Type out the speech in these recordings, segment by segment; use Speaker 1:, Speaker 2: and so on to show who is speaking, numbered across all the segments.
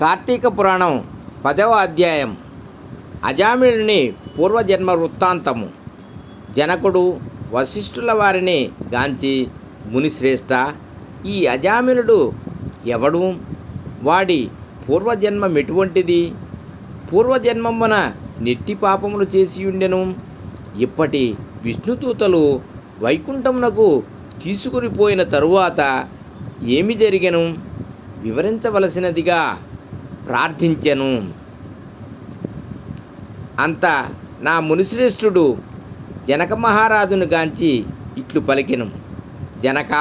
Speaker 1: కార్తీక పురాణం పదవ అధ్యాయం. అజామిళుని పూర్వజన్మ వృత్తాంతము. జనకుడు వశిష్ఠుల వారిని గాంచి మునిశ్రేష్ఠ ఈ అజామినుడు ఎవడు? వాడి పూర్వజన్మం ఎటువంటిది? పూర్వజన్మమున నెట్టి పాపములు చేసి ఉండెను. ఇప్పటి విష్ణుదూతలు వైకుంఠమునకు తీసుకునిపోయిన తరువాత ఏమి జరిగెను? వివరించవలసినదిగా ప్రార్థించెను. అంత నా మునిశ్రేష్ఠుడు జనక మహారాజును గాంచి ఇట్లు పలికెను. జనక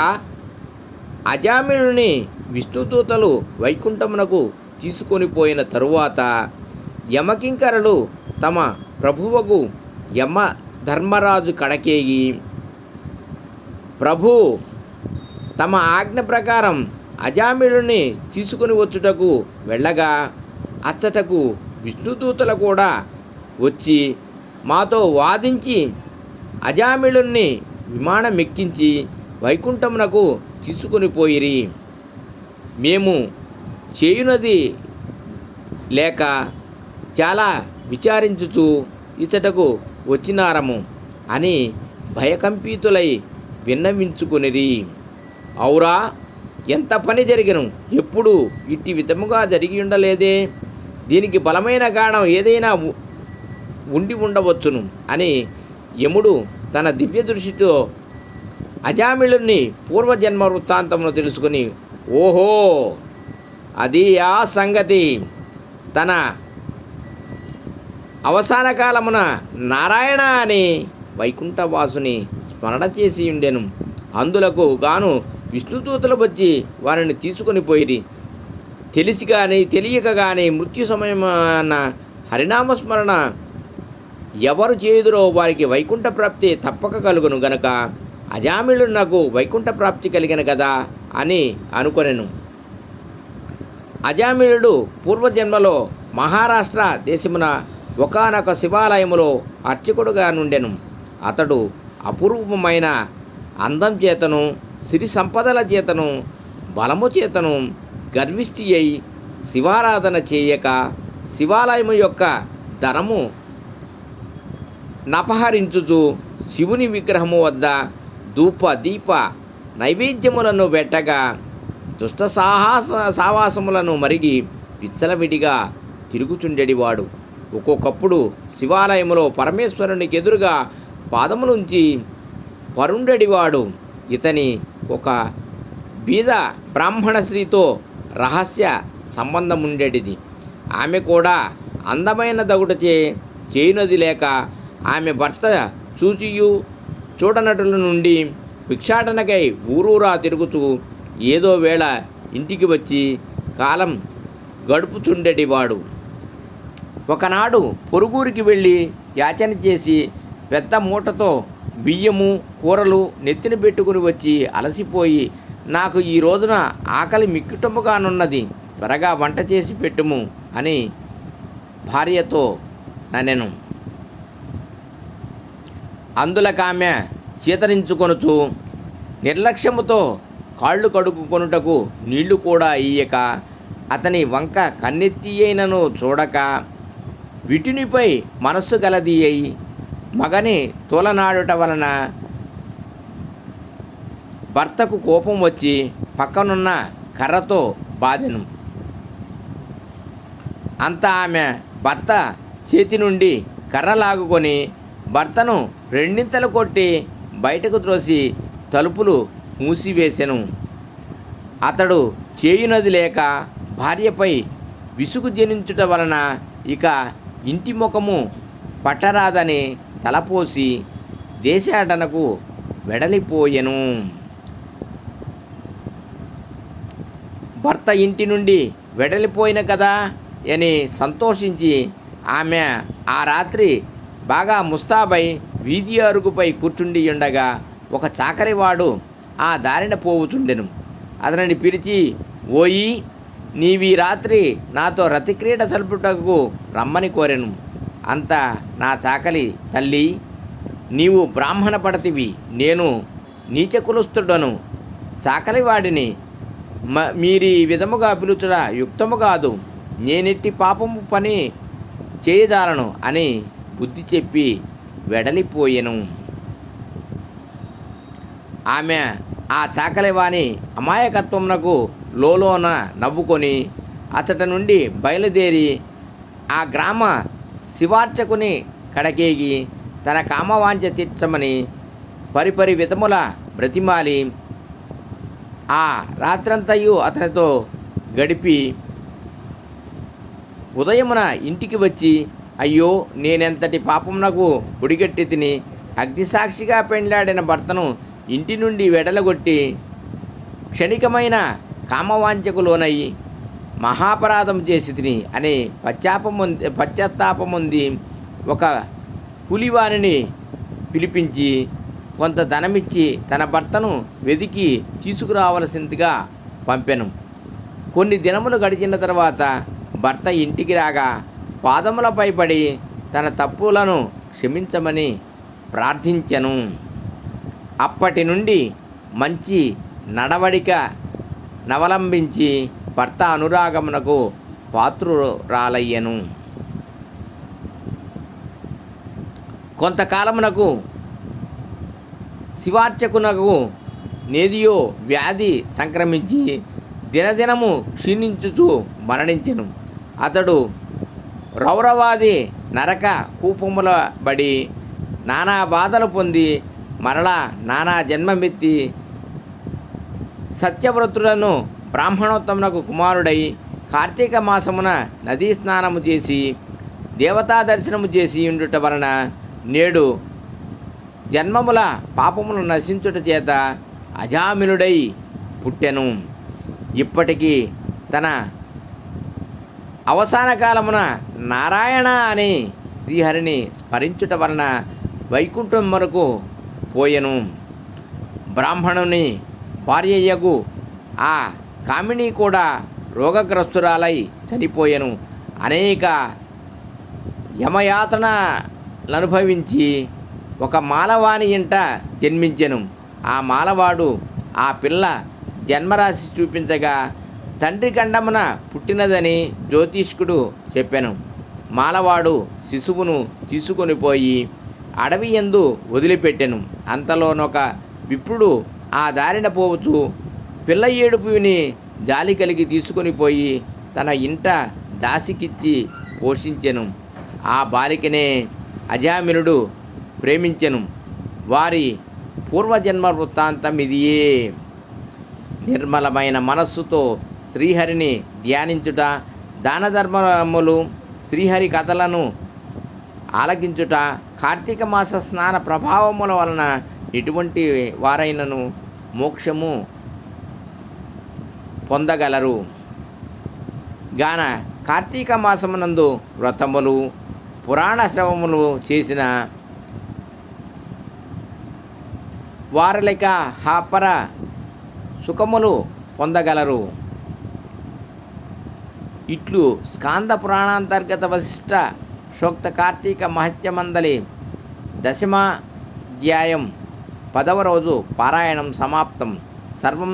Speaker 1: అజామిళుని విష్ణుదూతలు వైకుంఠమునకు తీసుకొని పోయిన తరువాత యమకింకరలు తమ ప్రభువకు యమ ధర్మరాజు కడకేగి ప్రభు తమ ఆజ్ఞ ప్రకారం అజామిళుని తీసుకుని వచ్చుటకు వెళ్ళగా అచ్చటకు విష్ణుదూతలు కూడా వచ్చి మాతో వాదించి అజామిళుణ్ణి విమానం ఎక్కించి వైకుంఠమునకు తీసుకొని పోయిరి. మేము చేయునది లేక చాలా విచారించుచు ఇచ్చటకు వచ్చినారము అని భయకంపితులై విన్నవించుకొనిరి. ఔరా ఎంత పని జరిగను ఎప్పుడు ఇట్టి విధముగా జరిగి ఉండలేదే. దీనికి బలమైన కారణం ఏదైనా ఉండి ఉండవచ్చును అని యముడు తన దివ్య దృష్టితో అజామిళుని పూర్వజన్మ వృత్తాంతమును తెలుసుకుని ఓహో అది ఆ సంగతి. తన అవసాన కాలమున నారాయణ అని వైకుంఠవాసుని స్మరణ చేసి ఉండెను. అందులకు గాను విష్ణుదూతలు వచ్చి వారిని తీసుకొని పోయిరి. తెలిసి కానీ తెలియక కానీ మృత్యు సమయమున హరినామస్మరణ ఎవరు చేయుదురో వారికి వైకుంఠ ప్రాప్తి తప్పక కలుగును గనక. అజామిళుడు నాకు వైకుంఠ ప్రాప్తి కలిగిన కదా అని అనుకొనెను. అజామిళుడు పూర్వజన్మలో మహారాష్ట్ర దేశమున ఒకానొక శివాలయములో అర్చకుడుగా నుండెను. అతడు అపురూపమైన అందం చేతను సిరి సంపదల చేతను బలము చేతను గర్విష్టి అయి శివారాధన చేయక శివాలయము యొక్క ధనము నపహరించుచు శివుని విగ్రహము వద్ద ధూప దీప నైవేద్యములను పెట్టగా దుష్ట సాహస సావాసములను మరిగి విచ్చలవిడిగా తిరుగుచుండెడివాడు. ఒక్కొక్కప్పుడు శివాలయములో పరమేశ్వరునికి ఎదురుగా పాదములుంచి పరుండెడివాడు. ఇతని ఒక బీద బ్రాహ్మణ స్త్రీతో రహస్య సంబంధం ఉండేటిది. ఆమె కూడా అందమైన దగుటచే చేయునది లేక ఆమె భర్త చూచియు చూడనటుల నుండి భిక్షాటనకై ఊరూరా తిరుగుతూ ఏదో వేళ ఇంటికి వచ్చి కాలం గడుపుతుండేటివాడు ఒకనాడు పొరుగురికి వెళ్ళి యాచన చేసి పెద్ద మూటతో బియ్యము కూరలు నెత్తిన పెట్టుకుని వచ్చి అలసిపోయి నాకు ఈ రోజున ఆకలి మిక్కుటముగానున్నది త్వరగా వంట చేసి పెట్టుము అని భార్యతో ననెను. అందులకామె చీతరించుకొనుచు నిర్లక్ష్యముతో కాళ్ళు కడుక్కుకొనుటకు నీళ్ళు కూడా ఇయ్యక అతని వంక కన్నెత్తి అయినను చూడక వీటినిపై మనస్సు గలది అయి మగని తోలనాడుట వలన భర్తకు కోపం వచ్చి పక్కనున్న కర్రతో బాధెను. అంత ఆమె భర్త చేతి నుండి కర్ర లాగుకొని భర్తను రెండింతలు కొట్టి బయటకు త్రోసి తలుపులు మూసివేసెను. అతడు చేయునది లేక భార్యపై విసుగు జనించుట వలన ఇక ఇంటి ముఖము పట్టరాదని తలపోసి దేశాటనకు వెడలిపోయెను. భర్త ఇంటి నుండి వెడలిపోయిన కదా అని సంతోషించి ఆమె ఆ రాత్రి బాగా ముస్తాబై వీధి అరుగుపై కూర్చుండి ఉండగా ఒక చాకరివాడు ఆ దారిన పోవుచుండెను. అతనిని పిలిచి ఓయి నీవీ రాత్రి నాతో రతిక్రీడ సలుపుటకు రమ్మని కోరెను. అంత నా చాకలి తల్లి నీవు బ్రాహ్మణ పడతివి నేను నీచ కులస్తుడను. చాకలివాడిని మ మీరి విధముగా పిలుచుట యుక్తము కాదు. నేనెట్టి పాపము పని చేయదాలను అని బుద్ధి చెప్పి వెడలిపోయెను. ఆమె ఆ చాకలివాని అమాయకత్వమునకు లోలోన నవ్వుకొని అతట నుండి బయలుదేరి ఆ గ్రామ శివార్చకుని కడకేగి తన కామవాంఛ తీర్చమని పరిపరి విధముల బ్రతిమాలి. ఆ రాత్రంతయు అతనితో గడిపి ఉదయమున ఇంటికి వచ్చి అయ్యో నేనెంతటి పాపమునకు ఉడిగట్టి తిని అగ్నిసాక్షిగా పెండ్లాడిన భర్తను ఇంటి నుండి వెడలగొట్టి క్షణికమైన కామవాంఛకు లోనయ్యి మహాపరాధం చేసి తిని అనే పశ్చాపముంది పశ్చాత్తాపముంది ఒక పులివానిని పిలిపించి కొంత ధనమిచ్చి తన భర్తను వెదికి తీసుకురావలసిందిగా పంపెను. కొన్ని దినములు గడిచిన తర్వాత భర్త ఇంటికి రాగా పాదములపై పడి తన తప్పులను క్షమించమని ప్రార్థించెను. అప్పటి నుండి మంచి నడవడిక నవలంబించి భర్త అనురాగమునకు పాత్రురాలయ్యను. కొంతకాలమునకు శివార్చకునకు నేదియో వ్యాధి సంక్రమించి దినదినము క్షీణించుచు మరణించెను. అతడు రౌరవాది నరక కూపముల బడి నానా బాధలు పొంది మరలా నానా జన్మమెత్తి సత్యవ్రతులను బ్రాహ్మణోత్తమునకు కుమారుడై కార్తీక మాసమున నదీ స్నానము చేసి దేవతా దర్శనము చేసి ఉండుట వలన నేడు జన్మముల పాపములు నశించుట చేత అజామినుడై పుట్టెను. ఇప్పటికీ తన అవసాన కాలమున నారాయణ అని శ్రీహరిని స్మరించుట వలన వైకుంఠం వరకు పోయెను. బ్రాహ్మణుని భార్యయ్యకు ఆ కామిని కూడా రోగగ్రస్తురాలై చనిపోయెను. అనేక యమయాతనలు అనుభవించి ఒక మాలవాని ఇంట జన్మించెను. ఆ మాలవాడు ఆ పిల్ల జన్మరాశి చూపించగా తండ్రి గండమున పుట్టినదని జ్యోతిష్కుడు చెప్పాను. మాలవాడు శిశువును తీసుకొని పోయి అడవి ఎందు వదిలిపెట్టెను. అంతలోనొక విప్రుడు ఆ దారిన పోవచ్చు పిల్ల ఏడుపు విని జాలి కలిగి తీసుకొని పోయి తన ఇంట దాసికిచ్చి పోషించెను. ఆ బాలికనే అజామినుడు ప్రేమించెను. వారి పూర్వజన్మ వృత్తాంతం ఇదియే. నిర్మలమైన మనస్సుతో శ్రీహరిని ధ్యానించుట దాన ధర్మములు శ్రీహరి కథలను ఆలకించుట కార్తీక మాస స్నాన ప్రభావముల వలన ఎటువంటి వారైనను మోక్షము పొందగలరు. గాన కార్తీక మాసమునందు వ్రతములు పురాణ శ్రవములు చేసిన వారలిక హాపర సుఖములు పొందగలరు. ఇట్లు స్కాంద పురాణాంతర్గత వశిష్ట సూక్త కార్తీక మహత్యమందలి దశమాధ్యాయం పదవ రోజు పారాయణం సమాప్తం. సర్వం